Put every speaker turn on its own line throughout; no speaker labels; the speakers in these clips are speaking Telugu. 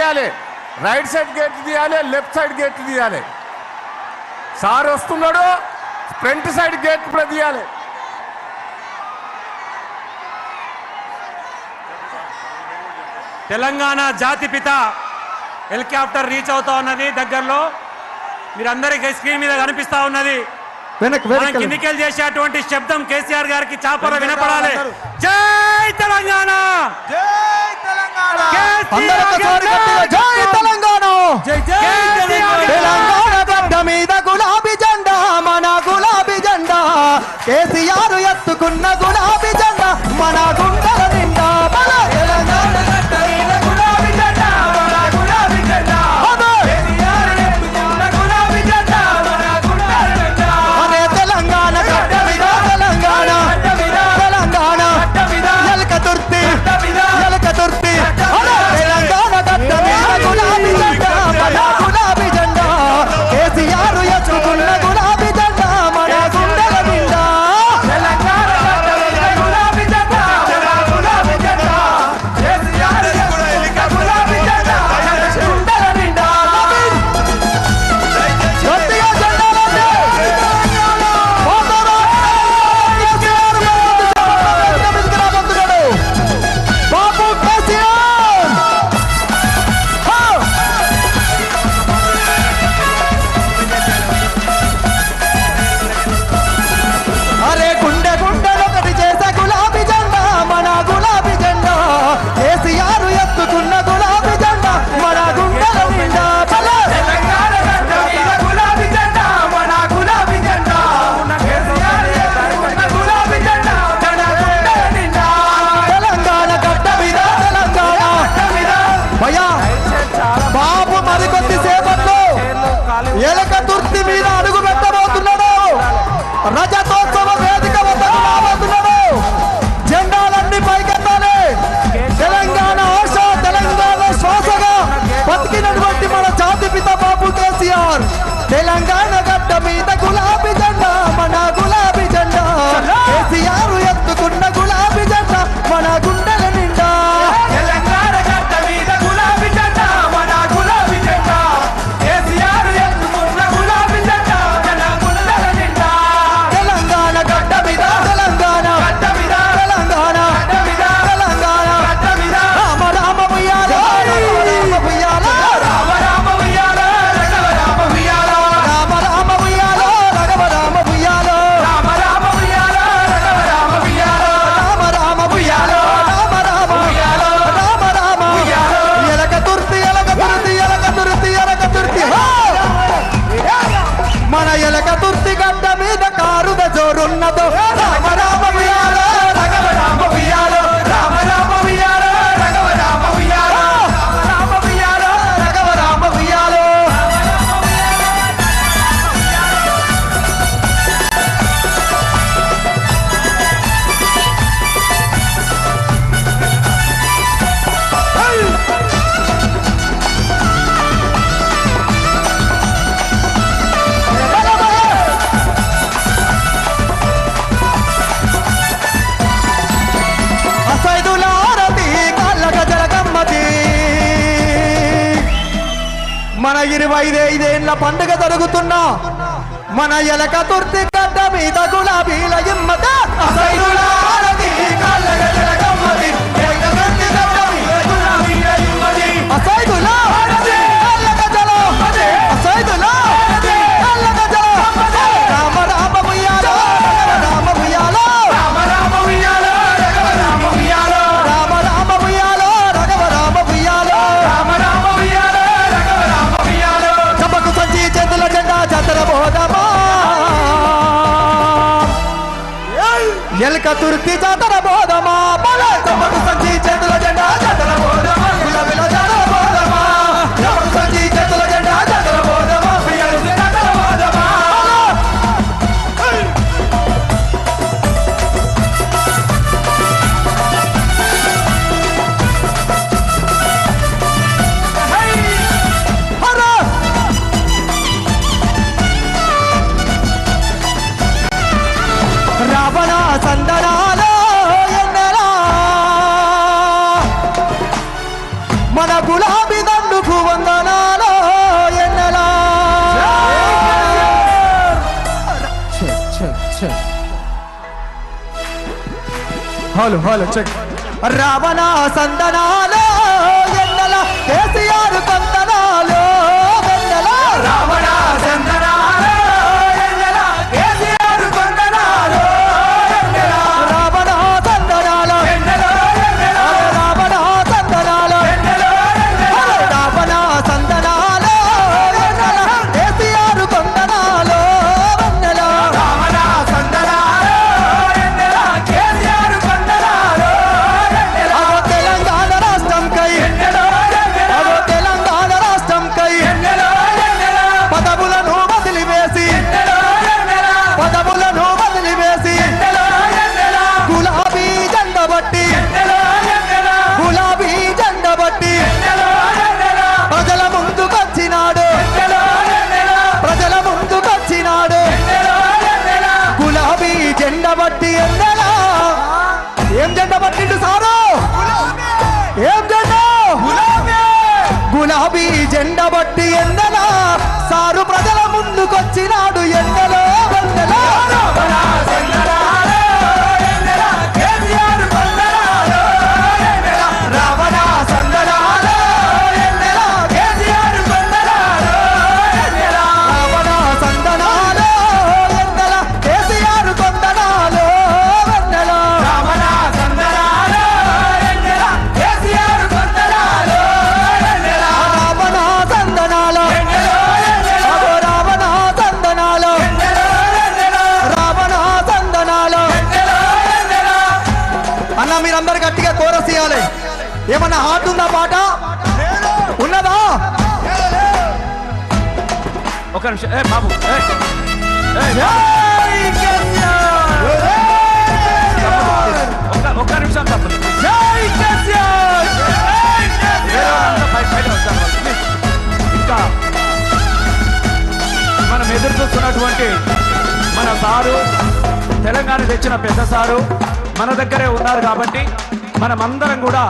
తీయాలి. రైట్ సైడ్ గేట్ తీయాలి లెఫ్ట్ సైడ్ గేట్ తీయాలి. సార్ వస్తున్నాడు ఫ్రంట్ సైడ్ గేట్ కూడా తీయాలి.
తెలంగాణ జాతిపిత హెలికాప్టర్ రీచ్ అవుతా ఉన్నది దగ్గరలో. మీరందరికీ స్క్రీన్ మీద కనిపిస్తా ఉన్నది. ఎన్నికలు చేసేటువంటి శబ్దం కేసీఆర్ గారికి చాపర వినపడాలి. జై తెలంగాణ!
జై తెలంగాణ! గడ్డ మీద గులాబీ జెండా మన గులాబీ జెండా! కేసీఆర్ ఎత్తుకున్న గులాబీ జెండా మన గుండె ఇరవై ఐదేళ్ళ పండుగ జరుగుతున్న మన ఎలక తుర్తి గడ్డ మీద గులాబీల ఇమ్మత అసైరులా का तुर्की ज़्यादा హలో హలో చెక్ రావణ సందనాలు ఎన్నెల కేసీఆర్ కొందనాలు వెన్నెల రావణ జెండ బట్టి ఎండలా? ఏం జెండ పట్టిండు సారు? ఏం జెండ? గులాబీ జెండ బట్టి ఎండలా? సారు ప్రజల ముందుకొచ్చినాడు ఎండలో.
ఒక నిమిషం. ఏ బాబు. ఏ, ఏ, ఒక్క నిమిషం తప్పదు ఇంకా మనం ఎదురు చూస్తున్నటువంటి మన సారు తెలంగాణ తెచ్చిన పెద్ద సారు మన దగ్గరే ఉన్నారు కాబట్టి మనమందరం కూడా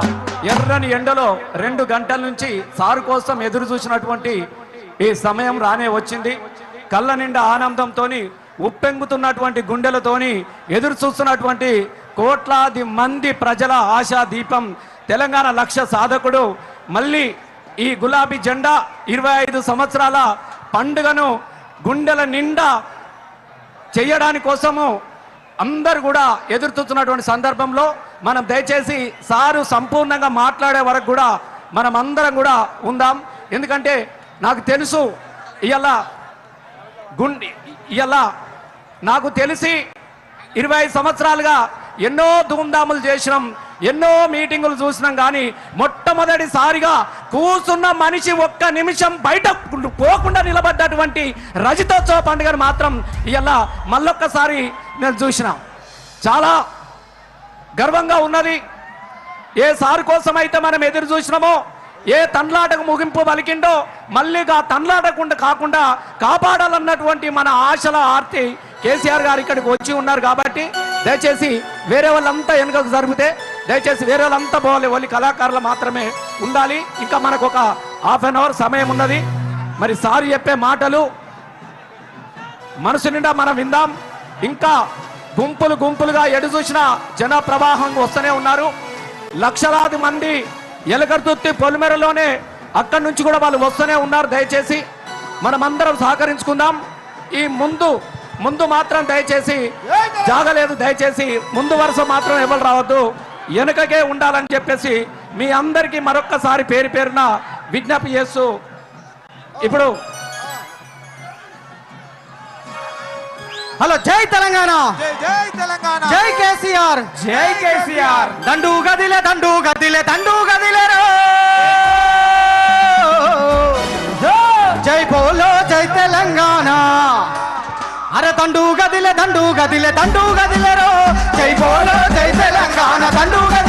ఎర్రని ఎండలో రెండు గంటల నుంచి సారు కోసం ఎదురు చూసినటువంటి ఈ సమయం రానే వచ్చింది. కళ్ళ నిండా ఆనందంతో ఉప్పెంగుతున్నటువంటి గుండెలతోని ఎదురు చూస్తున్నటువంటి కోట్లాది మంది ప్రజల ఆశా దీపం తెలంగాణ లక్ష్య సాధకుడు. మళ్ళీ ఈ గులాబీ జెండా ఇరవై ఐదు సంవత్సరాల పండుగను గుండెల నిండా చేయడాని కోసము అందరు కూడా ఎదురు చూస్తున్నటువంటి సందర్భంలో మనం దయచేసి సారు సంపూర్ణంగా మాట్లాడే వరకు కూడా మనం అందరం కూడా ఉందాం. ఎందుకంటే నాకు తెలుసు. ఇలా గుండె ఇలా నాకు తెలిసి ఇరవై ఐదు సంవత్సరాలుగా ఎన్నో ధూమ్ధాములు చేసినాం ఎన్నో మీటింగులు చూసినాం కానీ మొట్టమొదటిసారిగా కూర్చున్న మనిషి ఒక్క నిమిషం బయట పోకుండా నిలబడ్డటువంటి రజతోత్సవ పండుగను మాత్రం ఇలా మళ్ళొక్కసారి నేను చూసినాం. చాలా గర్వంగా ఉన్నది. ఏ సారు కోసం అయితే మనం ఎదురు చూసినామో ఏ తండ్లాటకు ముగింపు పలికిండో మళ్ళీ ఆ తండ్లాటకుండా కాకుండా కాపాడాలన్నటువంటి మన ఆశల ఆర్తి కేసీఆర్ గారు ఇక్కడికి వచ్చి ఉన్నారు కాబట్టి దయచేసి వేరే వాళ్ళంతా వెనుకకు జరిగితే దయచేసి వేరే వాళ్ళంతా పోవాలి. ఓన్లీ కళాకారులు మాత్రమే ఉండాలి. ఇంకా మనకు ఒక హాఫ్ అన్ అవర్ సమయం ఉన్నది. మరి సార్ చెప్పే మాటలు మనసు నిండా మనం విందాం. ఇంకా గుంపులు గుంపులుగా ఎడు చూసిన జన ప్రవాహం వస్తూనే ఉన్నారు. లక్షలాది మంది ఎలకర్తుత్తి పొలిమెరలోనే అక్కడి నుంచి కూడా వాళ్ళు వస్తూనే ఉన్నారు. దయచేసి మనమందరం సహకరించుకుందాం. ఈ ముందు ముందు మాత్రం దయచేసి జాగలేదు. దయచేసి ముందు వరుస మాత్రం ఎవరు రావద్దు. వెనుకకే ఉండాలని చెప్పేసి మీ అందరికీ మరొక్కసారి పేరు పేరున విజ్ఞప్తి చేస్తూ ఇప్పుడు
హలో జై తెలంగాణ.
జై
కేసీఆర్.
జై కేసీఆర్.
దండు గదిలే దండు గదిలే దండు గదిలే జై. బోలో జై తెలంగాణ. అరే దండు గదిలే దండు గదిలే దండు గదిలే రో. జై బోలో జై తెలంగాణ. దండు గదిలే